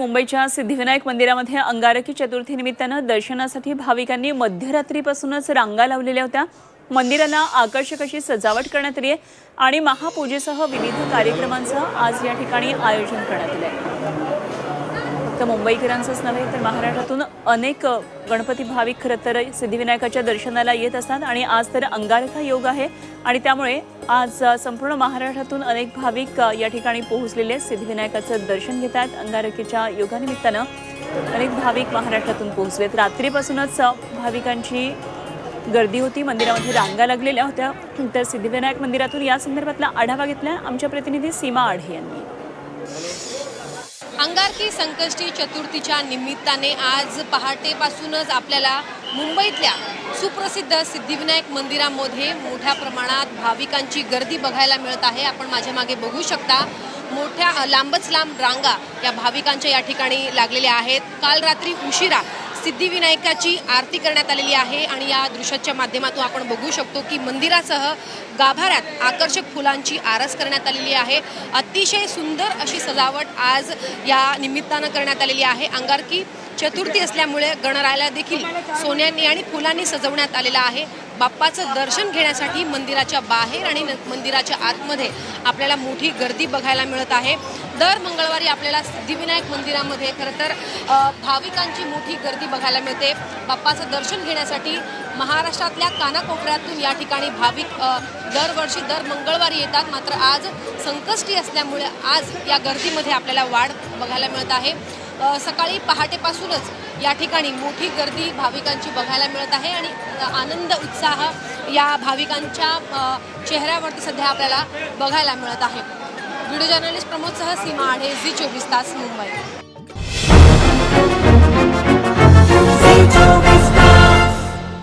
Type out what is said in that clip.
मुंबईच्या सिद्धिविनायक मंदिरामध्ये अंगारकी चतुर्थी निमित्तानं दर्शनासाठी भाविकांनी मध्यरात्रीपासूनच रांगा लावलेल्या होत्या. मंदिराला आकर्षक अशी सजावट करण्यात आली आहे आणि महापूजेसह विविध कार्यक्रमांचं आज या ठिकाणी आयोजन करण्यात आलं आहे फक्त मुंबईकरांचंच नव्हे तर महाराष्ट्रातून अनेक गणपती भाविक खरं तर सिद्धिविनायकाच्या दर्शनाला येत असतात आणि आज तर अंगारखा योग आहे आणि त्यामुळे आज संपूर्ण महाराष्ट्रातून अनेक भाविक या ठिकाणी पोहोचलेले आहेत. सिद्धिविनायकाचं दर्शन घेत आहेत अंगारखेच्या योगानिमित्तानं. अनेक भाविक महाराष्ट्रातून पोहोचलेत. रात्रीपासूनच भाविकांची गर्दी होती. मंदिरामध्ये रांगा लागलेल्या होत्या. तर सिद्धिविनायक मंदिरातून या संदर्भातला आढावा घेतला. आमच्या प्रतिनिधी सीमा आढे यांनी. अंगारकी संकष्टी चतुर्थीच्या निमित्ताने आज पहाटेपासूनच आपल्याला मुंबईतल्या सुप्रसिद्ध सिद्धिविनायक मंदिरामध्ये मोठ्या प्रमाणात भाविकांची गर्दी बघायला मिळत आहे. आपण माझ्या मागे बघू शकता. मोठ्या लांबच लांब रांगा या भाविकांच्या या ठिकाणी लागलेल्या आहेत. काल रात्री उशिरा सिद्धिविनायकाची आरती करण्यात आलेली आहे आणि या दृश्याच्या माध्यमातून आपण बघू शकतो की मंदिरासह गाभाऱ्यात आकर्षक फुलांची आरस करण्यात आलेली आहे. अतिशय सुंदर अशी सजावट आज या निमित्तानं करण्यात आलेली आहे. अंगारकी चतुर्थी असल्यामुळे गणरायाला देखील सोन्यांनी आणि फुलांनी सजवण्यात आलेला आहे. बाप्पाचं दर्शन घेण्यासाठी मंदिराच्या बाहेर आणि न- मंदिराच्या आतमध्ये आपल्याला मोठी गर्दी बघायला मिळत आहे. दर मंगळवारी आपल्याला सिद्धिविनायक मंदिरामध्ये खरं तर भाविकांची मोठी गर्दी बघायला मिळते. बाप्पाचं दर्शन घेण्यासाठी महाराष्ट्रातल्या कानाकोपऱ्यातून या ठिकाणी भाविक दरवर्षी दर मंगळवारी येतात. मात्र आज संकष्टी असल्यामुळे आज या गर्दीमध्ये आपल्याला वाढ बघायला मिळत आहे. सकाळी पहाटेपासूनच या ठिकाणी मोठी गर्दी भाविकांची बघायला मिळत आहे आणि आनंद उत्साह या भाविकांच्या चेहऱ्यावरती सध्या आपल्याला बघायला मिळत आहे. व्हिडिओ जर्नलिस्ट प्रमोदसह सीमा आढे झी चोवीस तास मुंबई.